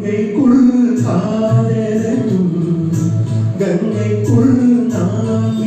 கங்கைக்குள் காதலும் கங்கைக்குள் நான் மிதக்க